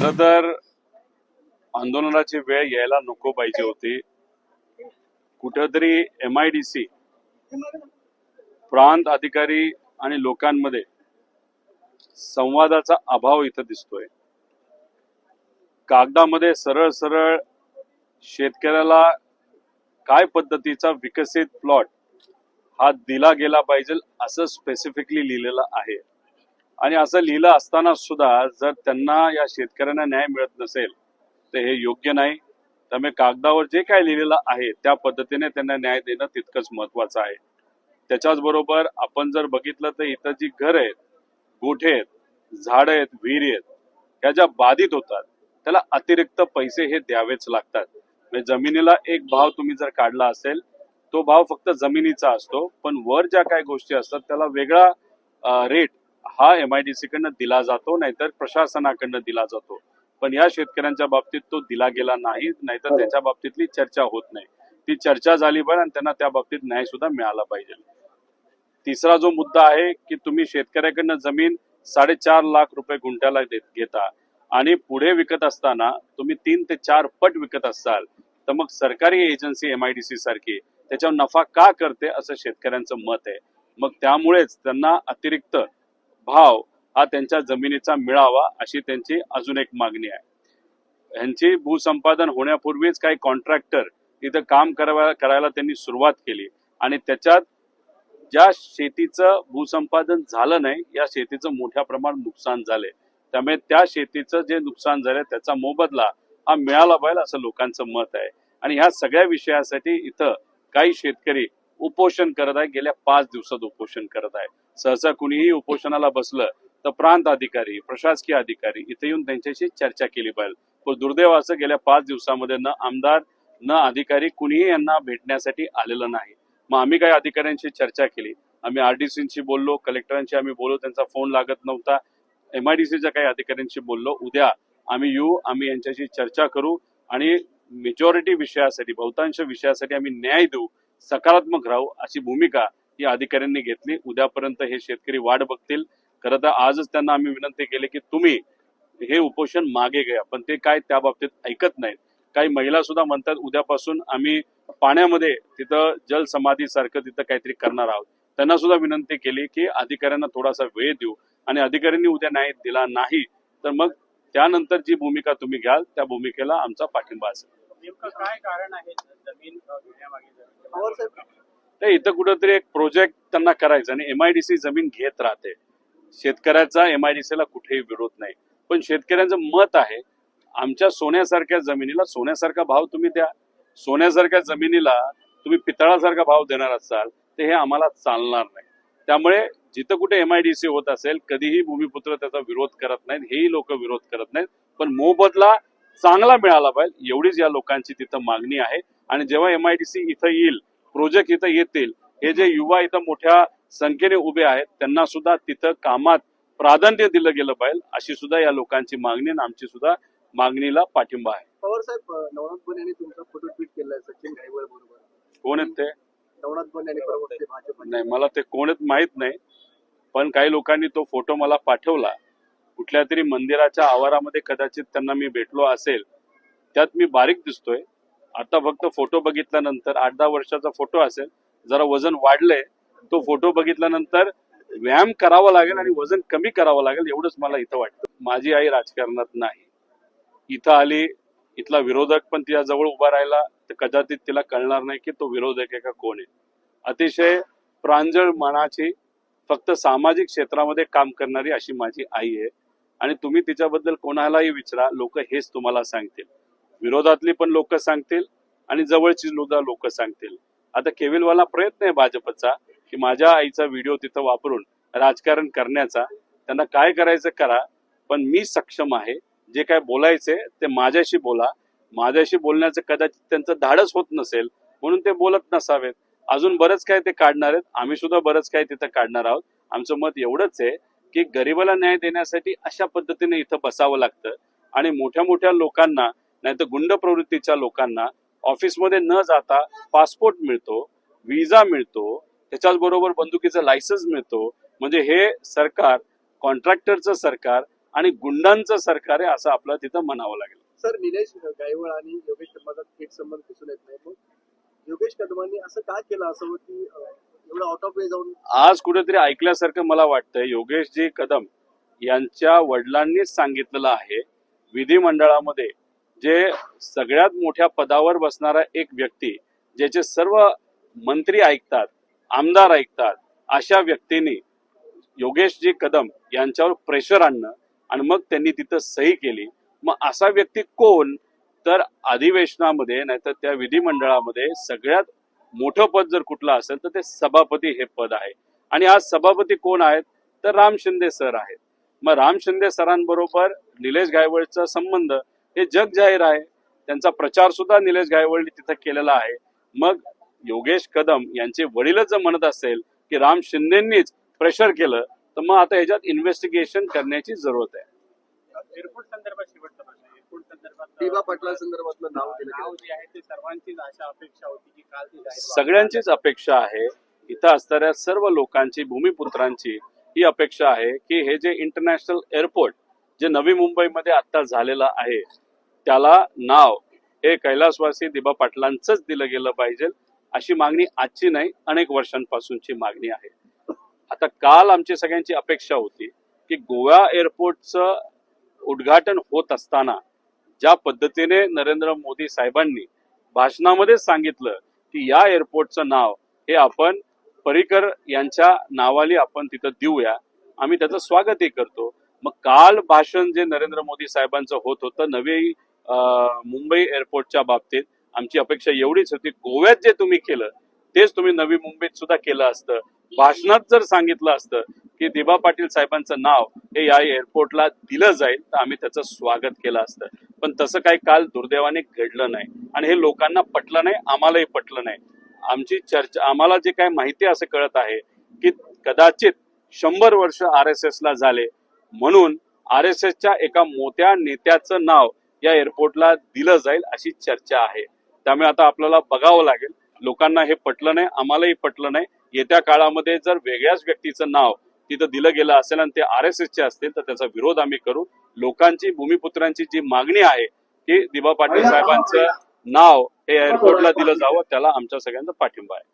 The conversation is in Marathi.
खर तर आंदोलनाची वेळ यायला नको पाहिजे होती. कुठेतरी एम आय डी सी प्रांत अधिकारी आणि लोकांमध्ये संवादाचा अभाव इथं दिसतोय. कागदामध्ये सरळ सरळ शेतकऱ्याला काय पद्धतीचा विकसित प्लॉट हा दिला गेला पाहिजे असं स्पेसिफिकली लिहिलेलं आहे. आणि असं लिहिलं असताना सुद्धा जर त्यांना या शेतकऱ्यांना न्याय मिळत नसेल तर हे योग्य नाही. त्यामुळे कागदावर जे काय लिहिलेलं आहे त्या पद्धतीने त्यांना न्याय देणं तितकंच महत्वाचं आहे. त्याच्याच बरोबर आपण जर बघितलं तर इथं जी घर आहेत गोठे आहेत झाड आहेत विहिरी आहेत ह्या ज्या बाधित होतात त्याला अतिरिक्त पैसे हे द्यावेच लागतात. म्हणजे जमिनीला एक भाव तुम्ही जर काढला असेल तो भाव फक्त जमिनीचा असतो पण वर ज्या काही गोष्टी असतात त्याला वेगळा रेट हा एम आय डी सी कडनं दिला जातो नाहीतर प्रशासनाकडनं दिला जातो. पण या शेतकऱ्यांच्या बाबतीत तो दिला गेला नाही नाहीतर त्याच्या बाबतीतली चर्चा होत नाही. ती चर्चा झाली पाहिजे आणि त्यांना त्या बाबतीत न्याय सुद्धा मिळाला पाहिजे. तिसरा जो मुद्दा आहे की तुम्ही शेतकऱ्याकडनं जमीन साडेचार लाख रुपये गुंठ्याला देत- घेता आणि पुढे विकत असताना तुम्ही तीन ते चार पट विकत असाल तर मग सरकारी agency M I D C सारखी त्याच्यावर नफा का करते असं शेतकऱ्यांचं मत आहे. मग त्यामुळेच त्यांना अतिरिक्त भाव हा त्यांच्या जमिनीचा मिळावा अशी त्यांची अजून एक मागणी आहे. ह्यांची भूसंपादन होण्यापूर्वीच काही कॉन्ट्रॅक्टर तिथं काम करावा करायला त्यांनी सुरुवात केली. आणि त्याच्यात ज्या शेतीचं भूसंपादन झालं नाही या शेतीचं मोठ्या प्रमाणात नुकसान झाले. त्यामुळे त्या शेतीचं जे नुकसान झालं त्याचा मोबदला हा मिळाला पाहिजे असं लोकांचं मत आहे. आणि ह्या सगळ्या विषयासाठी इथं काही शेतकरी उपोषण करत आहे गेल्या पाच दिवसात उपोषण करत आहे. सहसा कुणीही उपोषणाला बसलं तर प्रांत अधिकारी प्रशासकीय अधिकारी इथे येऊन त्यांच्याशी चर्चा केली पाहिजे. पण दुर्दैव असं गेल्या पाच दिवसामध्ये न आमदार न अधिकारी कुणीही यांना भेटण्यासाठी आलेलं नाही. मग आम्ही काही अधिकाऱ्यांशी चर्चा केली. आम्ही आरडीसीशी बोललो कलेक्टरांशी आम्ही बोललो त्यांचा फोन लागत नव्हता. एम आय डी सीच्या काही अधिकाऱ्यांशी बोललो. उद्या आम्ही येऊ आम्ही यांच्याशी चर्चा करू आणि मेजॉरिटी विषयासाठी बहुतांश विषयासाठी आम्ही न्याय देऊ सकारात्मक राहू अशी भूमिका या अधिकाऱ्यांनी घेतली. उद्यापर्यंत हे शेतकरी वाट बघतील. खरं तर आजच त्यांना आम्ही विनंती केली की तुम्ही हे उपोषण मागे घ्या. पण ते काय त्या बाबतीत ऐकत नाहीत. काही महिला सुद्धा म्हणतात उद्यापासून आम्ही पाण्यामध्ये तिथं जल समाधी सारखं तिथं काहीतरी करणार आहोत. त्यांना सुद्धा विनंती केली की अधिकाऱ्यांना थोडासा वेळ देऊ. आणि अधिकाऱ्यांनी उद्या न्याय दिला नाही तर मग त्यानंतर जी भूमिका तुम्ही घ्याल त्या भूमिकेला आमचा पाठिंबा असेल. नेमकं काय कारण आहे जमीन घेण्यामागे साहेब तर इथं कुठेतरी एक प्रोजेक्ट त्यांना करायचा आणि एमआयडीसी जमीन घेत राहते. शेतकऱ्याचा एमआयडीसी ला कुठेही विरोध नाही. पण शेतकऱ्यांचं मत आहे आमच्या सोन्यासारख्या जमिनीला सोन्यासारखा भाव तुम्ही द्या. सोन्यासारख्या जमिनीला तुम्ही पितळासारखा भाव देणार असाल तर हे आम्हाला चालणार नाही. त्यामुळे जिथं कुठे एमआयडीसी होत असेल कधीही भूमिपुत्र त्याचा विरोध करत नाहीत हेही लोक विरोध करत नाहीत. पण मोबदला चांगला मिळाला पाहिजे. एवढीच या लोकांची तिथं मागणी आहे. आणि जेव्हा एमआयडीसी इथं येईल प्रोजेक्ट इथं येतील हे जे युवा इथं मोठ्या संख्येने उभे आहेत त्यांना सुद्धा तिथं कामात प्राधान्य दिलं गेलं पाहिजे. अशी सुद्धा या लोकांची मागणी आणि आमची सुद्धा मागणीला पाठिंबा आहे. पवार साहेब नवनाथ बन यांनी तुमचा फोटो ट्विट केलाय सचिन घाईवळ बरोबर. कोण आहेत ते? नवनाथ बन यांनी नाही मला ते कोण आहेत माहीत नाही. पण काही लोकांनी तो फोटो मला पाठवला. कुठल्या तरी मंदिराच्या आवारामध्ये कदाचित त्यांना मी भेटलो असेल त्यात मी बारीक दिसतोय. आता फक्त फोटो बघितल्यानंतर आठ दहा वर्षाचा फोटो असेल जरा वजन वाढलंय तो फोटो बघितल्यानंतर व्यायाम करावा लागेल आणि वजन कमी करावं लागेल एवढंच मला इथं वाटतं. माझी आई राजकारणात नाही. इथं आली इथला विरोधक पण तिच्या जवळ उभा राहिला तर कदाचित तिला कळणार नाही की तो विरोधक आहे का कोण आहे. अतिशय प्रांजळ मनाची फक्त सामाजिक क्षेत्रामध्ये काम करणारी अशी माझी आई आहे. आणि तुम्ही तिच्याबद्दल कोणालाही विचारा लोक हेच तुम्हाला सांगतील. विरोधातली पण लोक सांगतील आणि जवळची सुद्धा लोक सांगतील. आता केविलवाला प्रयत्न आहे भाजपचा की माझ्या आईचा व्हिडिओ तिथं वापरून राजकारण करण्याचा. त्यांना काय करायचं करा पण मी सक्षम आहे. जे काय बोलायचे ते माझ्याशी बोला. माझ्याशी बोलण्याचं कदाचित त्यांचं धाडस होत नसेल म्हणून ते बोलत नसावेत. अजून बरंच काय ते काढणार आहेत. आम्ही सुद्धा बरंच काय तिथं काढणार आहोत. आमचं मत एवढंच आहे की गरिबाला न्याय देण्यासाठी अशा पद्धतीने इथं बसावं लागतं. आणि मोठ्या मोठ्या लोकांना नाही तर गुंड प्रवृत्तीच्या लोकांना ऑफिसमध्ये न जाता पासपोर्ट मिळतो विजा मिळतो त्याच्याच बरोबर बंदुकीचं लायसन्स मिळतो. म्हणजे हे सरकार कॉन्ट्रॅक्टरचं सरकार आणि गुंडांचं सरकार आहे असं आपलं तिथं म्हणावं लागेल. सर निलेश गायवळ आणि योगेश कदमाचा थेट संबंध दिसून येत नाही. योगेश कदमांनी असं का केलं असं? की आज कुठेतरी ऐकल्यासारखं मला वाटतंय योगेशजी कदम यांच्या वडिलांनीच सांगितलेलं आहे विधिमंडळामध्ये जे सगळ्यात मोठ्या पदावर बसणारा एक व्यक्ती ज्याचे सर्व मंत्री ऐकतात आमदार ऐकतात अशा व्यक्तींनी योगेशजी कदम यांच्यावर प्रेशर आणणं आणि मग त्यांनी तिथं सही केली. मग असा व्यक्ती कोण? तर अधिवेशनामध्ये नाहीतर त्या विधिमंडळामध्ये सगळ्यात मोठं पद जर कुठलं असेल तर ते सभापती हे पद आहे. आणि आज सभापती कोण आहेत? तर राम शिंदे सर आहेत. मग राम शिंदे सरांबरोबर निलेश गायवळचा संबंध हे जग जाहीर आहे. त्यांचा प्रचार सुद्धा निलेश गायवळने तिथं केलेला आहे. मग योगेश कदम यांचे वडीलच जर म्हणत असेल की राम शिंदेंनीच प्रेशर केलं तर मग आता ह्याच्यात इन्व्हेस्टिगेशन करण्याची जरूरत आहे. एअरपोर्ट संदर्भात शेवटचा प्रश्न एअरपोर्ट संदर्भात दिवा पाटला संदर्भातलं नाव दिलं नाव गेलं. जे आहे ते सर्वांचीच आशा अपेक्षा होती की काल ते जाहीर व्हावं. सगळ्यांचीच अपेक्षा आहे. इथं असणाऱ्या सर्व लोकांची भूमिपुत्रांची ही अपेक्षा आहे की हे जे इंटरनॅशनल एअरपोर्ट जे नवी मुंबईमध्ये आता झालेलं आहे त्याला नाव हे कैलासवासी दिबा पाटलांचंच दिलं गेलं पाहिजे अशी मागणी आजची नाही अनेक वर्षांपासूनची मागणी आहे. आता काल आमची सगळ्यांची अपेक्षा होती की गोवा एअरपोर्टचं उद्घाटन होत असताना ज्या पद्धतीने नरेंद्र मोदी साहेबांनी भाषणामध्ये सांगितलं की या एअरपोर्टचं नाव हे आपण पर्रिकर यांच्या नावाली आपण तिथं देऊया. आम्ही त्याचं स्वागतही करतो. मग काल भाषण जे नरेंद्र मोदी साहेबांचं होत होतं नवी मुंबई एअरपोर्टच्या बाबतीत आमची अपेक्षा एवढीच होती गोव्यात जे तुम्ही केलं तेच तुम्ही नवी मुंबईत सुद्धा केलं असतं. भाषणात जर सांगितलं असतं की दिबा पाटील साहेबांचं नाव हे या एअरपोर्टला दिलं जाईल तर आम्ही त्याचं स्वागत केलं असतं. पण तसं काही काल दुर्दैवाने घडलं नाही. आणि हे लोकांना पटलं नाही आम्हालाही पटलं नाही. आमची चर्चा आम्हाला जे काही माहिती असं कळत आहे की कदाचित शंभर वर्ष आर एस एस ला झाले. म्हणून आर एस एसच्या एका मोठ्या नेत्याचं नाव या एअरपोर्टला दिलं जाईल अशी चर्चा आहे. त्यामुळे आता आपल्याला बघावं लागेल. लोकांना हे पटलं नाही आम्हालाही पटलं नाही. येत्या काळामध्ये जर वेगळ्याच व्यक्तीचं नाव तिथं दिलं गेलं असेल आणि ते आर एस एसचे असतील तर त्याचा विरोध आम्ही करू. लोकांची भूमिपुत्रांची जी मागणी आहे की दिबा पाटील साहेबांचं नाव हे एअरपोर्टला दिलं जावं त्याला आमच्या सगळ्यांचा पाठिंबा आहे.